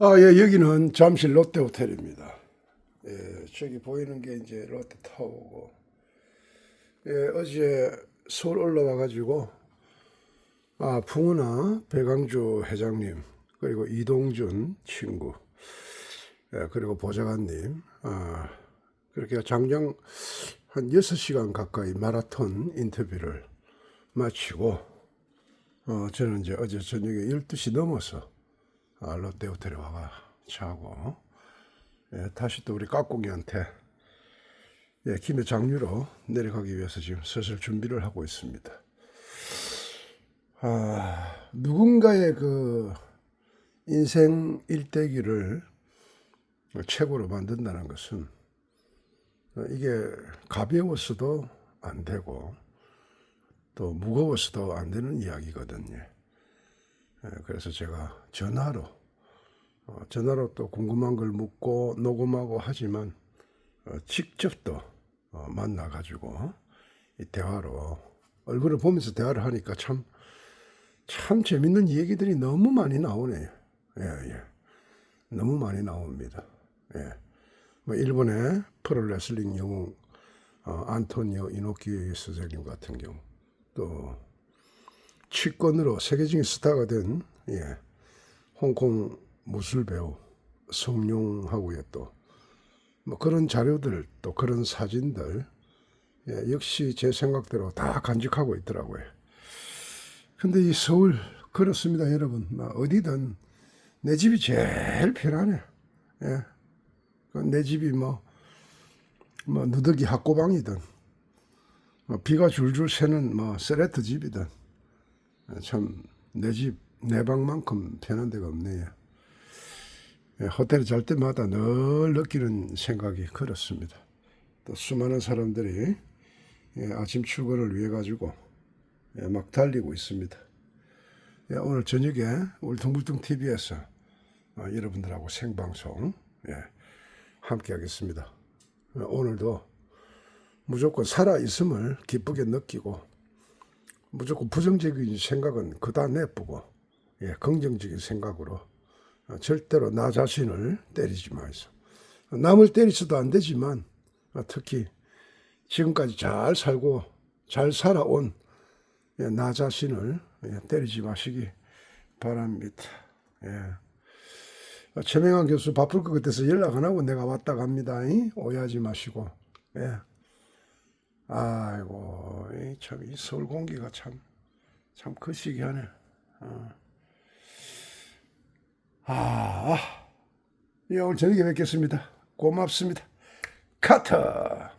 아, 예, 여기는 잠실 롯데 호텔입니다. 예, 저기 보이는 게 이제 롯데 타워고, 예, 어제 서울 올라와 가지고, 아, 풍은아 배강주 회장님, 그리고 이동준 친구, 예, 그리고 보좌관님, 아, 그렇게 장장 한 6시간 가까이 마라톤 인터뷰를 마치고, 어, 저는 이제 어제 저녁에 12시 넘어서 아, 롯데 호텔에 와가 자고 예, 다시 또 우리 깍꿍이한테 예, 김해 장류로 내려가기 위해서 지금 슬슬 준비를 하고 있습니다. 아, 누군가의 그 인생 일대기를 최고로 만든다는 것은 어, 이게 가벼워서도 안 되고 또 무거워서도 안 되는 이야기거든요. 예, 그래서 제가 전화로 어, 전화로 또 궁금한 걸 묻고 녹음하고 하지만 어, 직접 또 어, 만나 가지고 이 대화로 얼굴을 보면서 대화를 하니까 참참 재밌는 얘기들이 너무 많이 나오네요. 예, 예. 너무 많이 나옵니다. 예. 뭐 일본의 프로레슬링 영웅 어, 안토니오 이노키 선생님 같은 경우 또 치권으로 세계적인 스타가 된 예, 홍콩 무술 배우 성룡하고의 또 뭐 그런 자료들 또 그런 사진들 예, 역시 제 생각대로 다 간직하고 있더라고요. 근데 이 서울 그렇습니다, 여러분. 막 어디든 내 집이 제일 편하네. 예. 그내 집이 뭐, 뭐, 누더기 학고방이든, 뭐 비가 줄줄 새는 뭐, 세레트 집이든, 참 내 집 내 방만큼 편한 데가 없네요. 예, 호텔에 잘 때마다 늘 느끼는 생각이 그렇습니다. 또 수많은 사람들이 예, 아침 출근을 위해 가지고 예, 막 달리고 있습니다. 예, 오늘 저녁에 울퉁불퉁 TV에서 어, 여러분들하고 생방송 예, 함께 하겠습니다. 어, 오늘도 무조건 살아 있음을 기쁘게 느끼고 무조건 부정적인 생각은 그다 내쁘고 예, 긍정적인 생각으로 어, 절대로 나 자신을 때리지 마이소. 남을 때리서도 안 되지만 어, 특히 지금까지 잘 살고 잘 살아온 예, 나 자신을 예, 때리지 마시기 바랍니다. 예. 어, 최명환 교수 바쁠 것 같아서 연락 안 하고 내가 왔다 갑니다. 이? 오해하지 마시고. 예. 아이고, 이 참, 이 서울 공기가 참, 참 거시기하네. 어. 아, 예, 오늘 저녁에 뵙겠습니다. 고맙습니다. 카터!